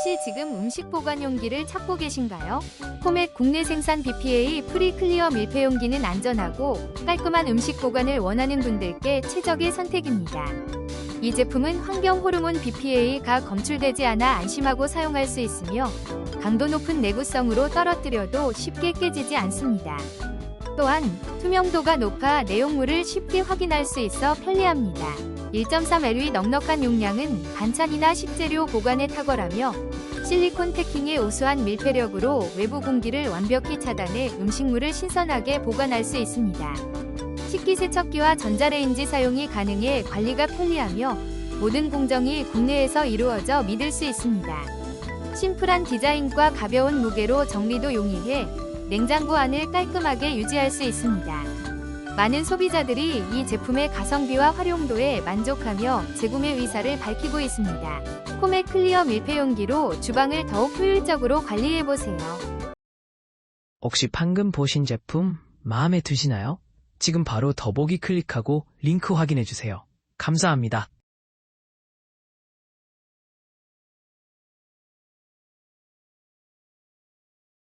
혹시 지금 음식 보관 용기를 찾고 계신가요? 코맥 국내 생산 BPA 프리 클리어 밀폐 용기는 안전하고 깔끔한 음식 보관을 원하는 분들께 최적의 선택입니다. 이 제품은 환경 호르몬 BPA가 검출되지 않아 안심하고 사용할 수 있으며 강도 높은 내구성으로 떨어뜨려도 쉽게 깨지지 않습니다. 또한 투명도가 높아 내용물을 쉽게 확인할 수 있어 편리합니다. 1.3LV 넉넉한 용량은 반찬이나 식재료 보관에 탁월하며 실리콘 패킹의 우수한 밀폐력으로 외부 공기를 완벽히 차단해 음식물을 신선하게 보관할 수 있습니다. 식기세척기와 전자레인지 사용이 가능해 관리가 편리하며 모든 공정이 국내에서 이루어져 믿을 수 있습니다. 심플한 디자인과 가벼운 무게로 정리도 용이해 냉장고 안을 깔끔하게 유지할 수 있습니다. 많은 소비자들이 이 제품의 가성비와 활용도에 만족하며 재구매 의사를 밝히고 있습니다. 코메 클리어 밀폐 용기로 주방을 더욱 효율적으로 관리해보세요. 혹시 방금 보신 제품 마음에 드시나요? 지금 바로 더보기 클릭하고 링크 확인해주세요. 감사합니다.